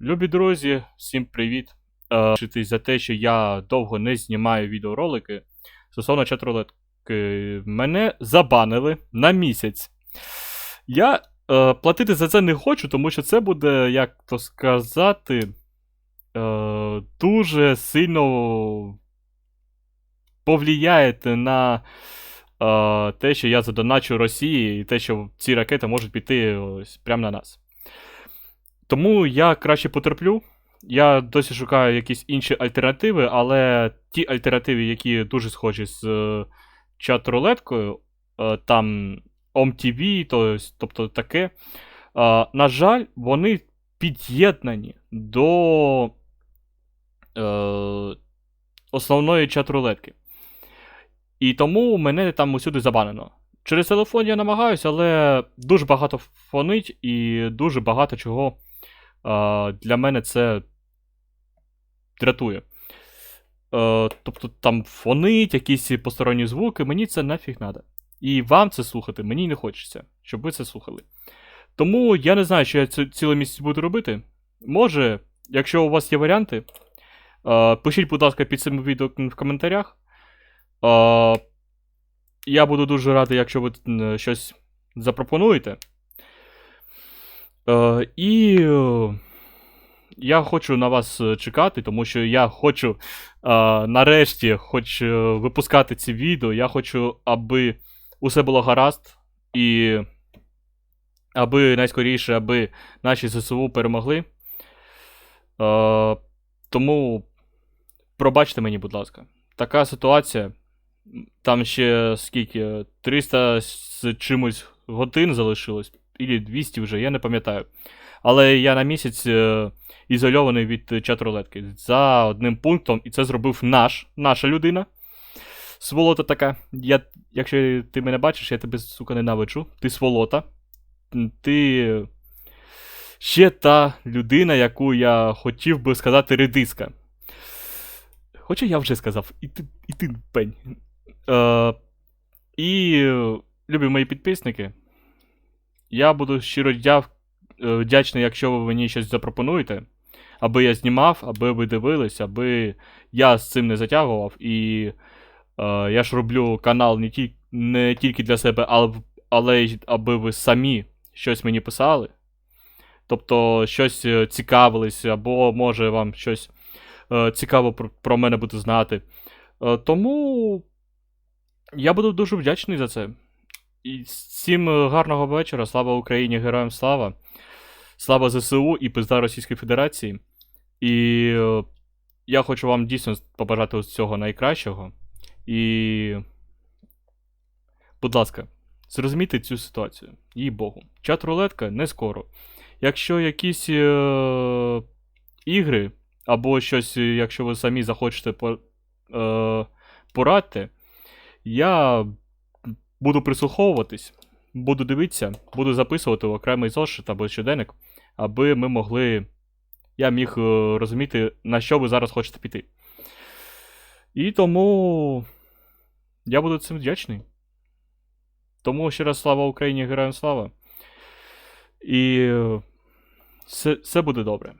Любі друзі, всім привіт. Е, Вибачитись за те, що я довго не знімаю відеоролики стосовно чат-рулетки. Мене забанили на місяць. Я е, платити за це не хочу, тому що це буде, як то сказати, е, дуже сильно повлияє на е, те, що я задоначу Росії, і те, що ці ракети можуть піти ось прямо на нас. Тому я краще потерплю. Я досі шукаю якісь інші альтернативи, але ті альтернативи, які дуже схожі з е, чат-рулеткою, е, там OMTV, то, тобто таке, е, на жаль, вони під'єднані до е, основної чат-рулетки. І тому мене там усюди забанено. Через телефон я намагаюся, але дуже багато фонить і дуже багато чого для мене це дратує. Е, тобто там фонить, якісь посторонні звуки, мені це нафіг надо. І вам це слухати мені не хочеться, щоб ви це слухали. Тому я не знаю, що я ці- цілий місяць буду робити. Може, якщо у вас є варіанти, е, пишіть, будь ласка, під цим відео в коментарях. Е, я буду дуже радий, якщо ви щось запропонуєте. Е, і е, я хочу на вас е, чекати, тому що я хочу е, нарешті хоч випускати ці відео. Я хочу, аби усе було гаразд, і аби найскоріше, аби наші ЗСУ перемогли. Е, тому пробачте мені, будь ласка. Така ситуація. Там ще скільки? 300 з чимось годин залишилось, і 200 вже, я не пам'ятаю. Але я на місяць е, ізольований від чат-рулетки за одним пунктом, і це зробив наш, наша людина. Сволота така. Я, якщо ти мене бачиш, я тебе, сука, ненавиджу. Ти сволота. Ти ще та людина, яку я хотів би сказати редиска. Хоча я вже сказав, і ти, і ти пень. Е, і, е, любі мої підписники, я буду щиро е, вдячний, якщо ви мені щось запропонуєте, аби я знімав, аби ви дивились, аби я з цим не затягував. І е, я ж роблю канал не, ті, не тільки для себе, але, але аби ви самі щось мені писали. Тобто щось е, цікавились, або може вам щось е, цікаво про, про мене буде знати. Е, тому я буду дуже вдячний за це. Всім е, гарного вечора. Слава Україні, героям слава. Слава ЗСУ і пизда Російської Федерації. І е, я хочу вам дійсно побажати цього найкращого. І. Будь ласка, зрозумійте цю ситуацію. Їй Богу. Чат-рулетка не скоро. Якщо якісь е- ігри, або щось, е, якщо ви самі захочете по- е- порадьте, я буду прислуховуватись, буду дивитися, буду записувати в окремий зошит або щоденник, аби ми могли. Я міг е, розуміти, на що ви зараз хочете піти. І тому я буду цим вдячний. Тому ще раз слава Україні, героям слава. І е, все, все буде добре.